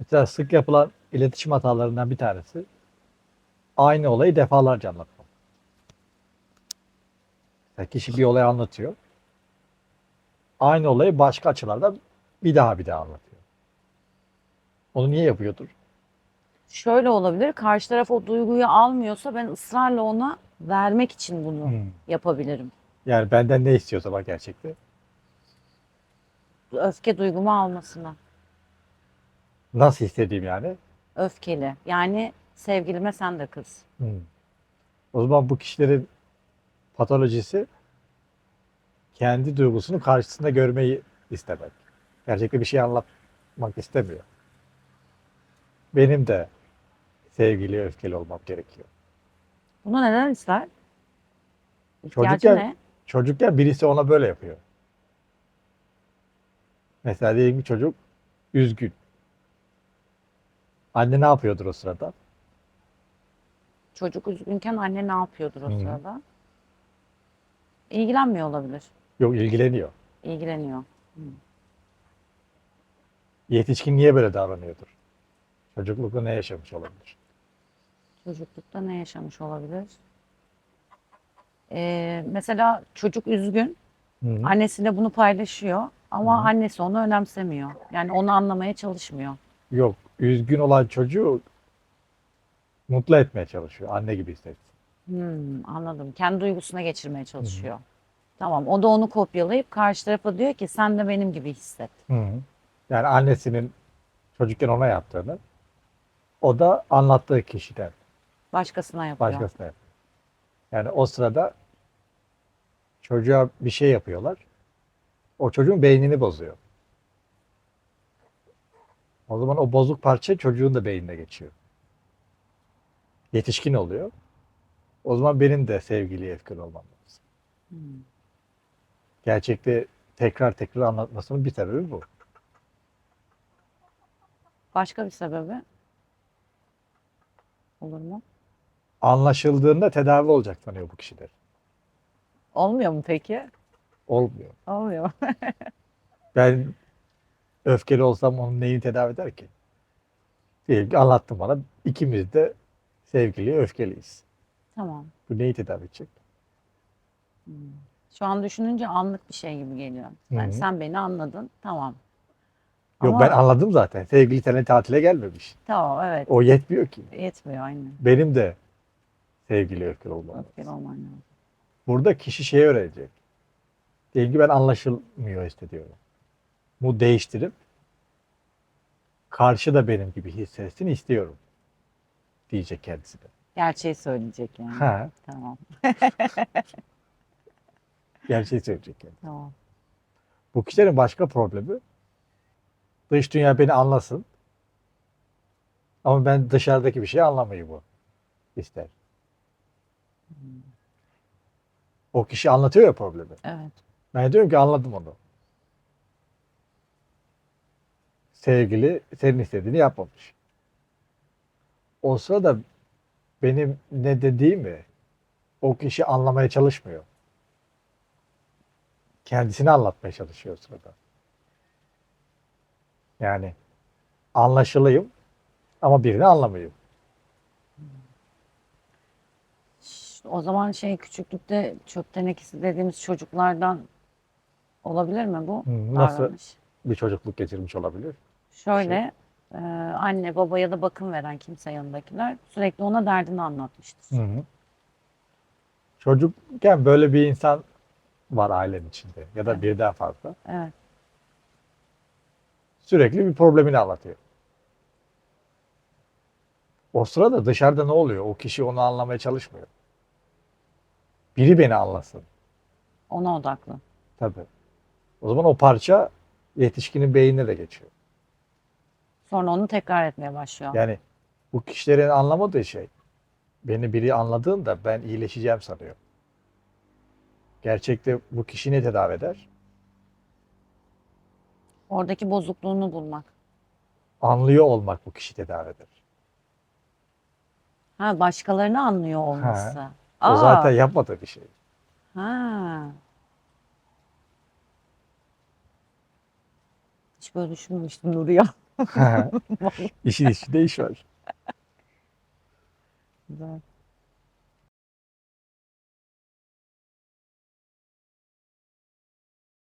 Mesela sık yapılan iletişim hatalarından bir tanesi aynı olayı defalarca anlatmak. Mesela kişi bir olayı anlatıyor. Aynı olayı başka açılardan bir daha bir daha anlatıyor. Onu niye yapıyordur? Şöyle olabilir. Karşı taraf o duyguyu almıyorsa ben ısrarla ona vermek için bunu Hmm. yapabilirim. Yani benden ne istiyorsa bak gerçekten. Öfke duygumu almasına. Nasıl istediğim yani. Öfkeli. Yani sevgilime sen de kız. Hmm. O zaman bu kişilerin patolojisi kendi duygusunu karşısında görmeyi istemek. Gerçekte bir şey anlatmak istemiyor. Benim de sevgili, öfkeli olmam gerekiyor. Bunu neden ister? İhtiyacı Çocukken- ne? Çocukken birisi ona böyle yapıyor. Mesela diyelim ki çocuk üzgün. Anne ne yapıyordur o sırada? Çocuk üzgünken anne ne yapıyordur o Hı. sırada? İlgilenmiyor olabilir. Yok ilgileniyor. İlgileniyor. Yetişkin niye böyle davranıyordur? Çocuklukta ne yaşamış olabilir? Çocuklukta ne yaşamış olabilir? Ee, mesela çocuk üzgün. Hı. Annesiyle bunu paylaşıyor. Ama annesi onu önemsemiyor. Yani onu anlamaya çalışmıyor. Yok, üzgün olan çocuğu mutlu etmeye çalışıyor. Anne gibi hissetsin. Hmm, anladım. Kendi duygusuna geçirmeye çalışıyor. Tamam. O da onu kopyalayıp karşı tarafa diyor ki sen de benim gibi hisset. Yani annesinin çocukken ona yaptığını o da anlattığı kişiden Başkasına yapıyor. başkasına yapıyor. Yani o sırada çocuğa bir şey yapıyorlar. O çocuğun beynini bozuyor. O zaman o bozuk parça çocuğun da beynine geçiyor. Yetişkin oluyor. O zaman benim de sevgili öfkeli olmam lazım. Hmm. Gerçekte tekrar tekrar anlatmasının bir sebebi bu. Başka bir sebebi olur mu? Anlaşıldığında tedavi olacak sanıyor bu kişiler. Olmuyor mu peki? Olmuyor. Olmuyor mu? Ben öfkeli olsam onun neyini tedavi eder ki? Diyelim ki anlattın bana. ikimiz de sevgili, öfkeliyiz. Tamam. Bu neyi tedavi edecek? Hmm. Şu an düşününce anlık bir şey gibi geliyor. Yani sen beni anladın. Tamam. Yok Ama- ben anladım zaten. Sevgili seninle tatile gelmemiş. Tamam evet. O yetmiyor ki. Yetmiyor aynen. Benim de sevgili, öfkeli olmam. lazım. Öfkeli olman lazım. Burada kişi şeyi öğrenecek. Diyelim ki ben anlaşılmıyor hissediyorum. Bu değiştirip karşı da benim gibi hissetsin istiyorum. Diyecek kendisi de. Gerçeği söyleyecek yani. Ha, Tamam. gerçeği söyleyecek yani. Tamam. Bu kişilerin başka problemi dış dünya beni anlasın. Ama ben dışarıdaki bir şey anlamayı bu ister. O kişi anlatıyor ya problemi. Evet. Ben diyorum ki anladım onu. Sevgili senin istediğini yapmamış. O sırada benim ne dediğimi o kişi anlamaya çalışmıyor. Kendisini anlatmaya çalışıyor o sırada. Yani anlaşılayım ama birini anlamayayım. O zaman şey küçüklükte çöp tenekesi dediğimiz çocuklardan olabilir mi bu nasıl? davranış? Bir çocukluk geçirmiş olabilir. Şöyle e, anne baba ya da bakım veren kimse yanındakiler sürekli ona derdini anlatmıştır. Hı hı. Çocukken böyle bir insan var ailenin içinde ya da Evet. birden fazla. Evet. Sürekli bir problemini anlatıyor. O sırada dışarıda ne oluyor? O kişi onu anlamaya çalışmıyor. Biri beni anlasın. Ona odaklı. Tabii. O zaman o parça yetişkinin beynine de geçiyor. Sonra onu tekrar etmeye başlıyor. Yani bu kişilerin anlamadığı şey beni biri anladığında ben iyileşeceğim sanıyor. Gerçekte bu kişi ne tedavi eder? Oradaki bozukluğunu bulmak. Anlıyor olmak bu kişi tedavi eder. Ha başkalarını anlıyor olması. O Aa, zaten yapmadığı bir şey. ha. Hiç böyle düşünmemiştim Nuri ya. İşin içinde iş var. Güzel.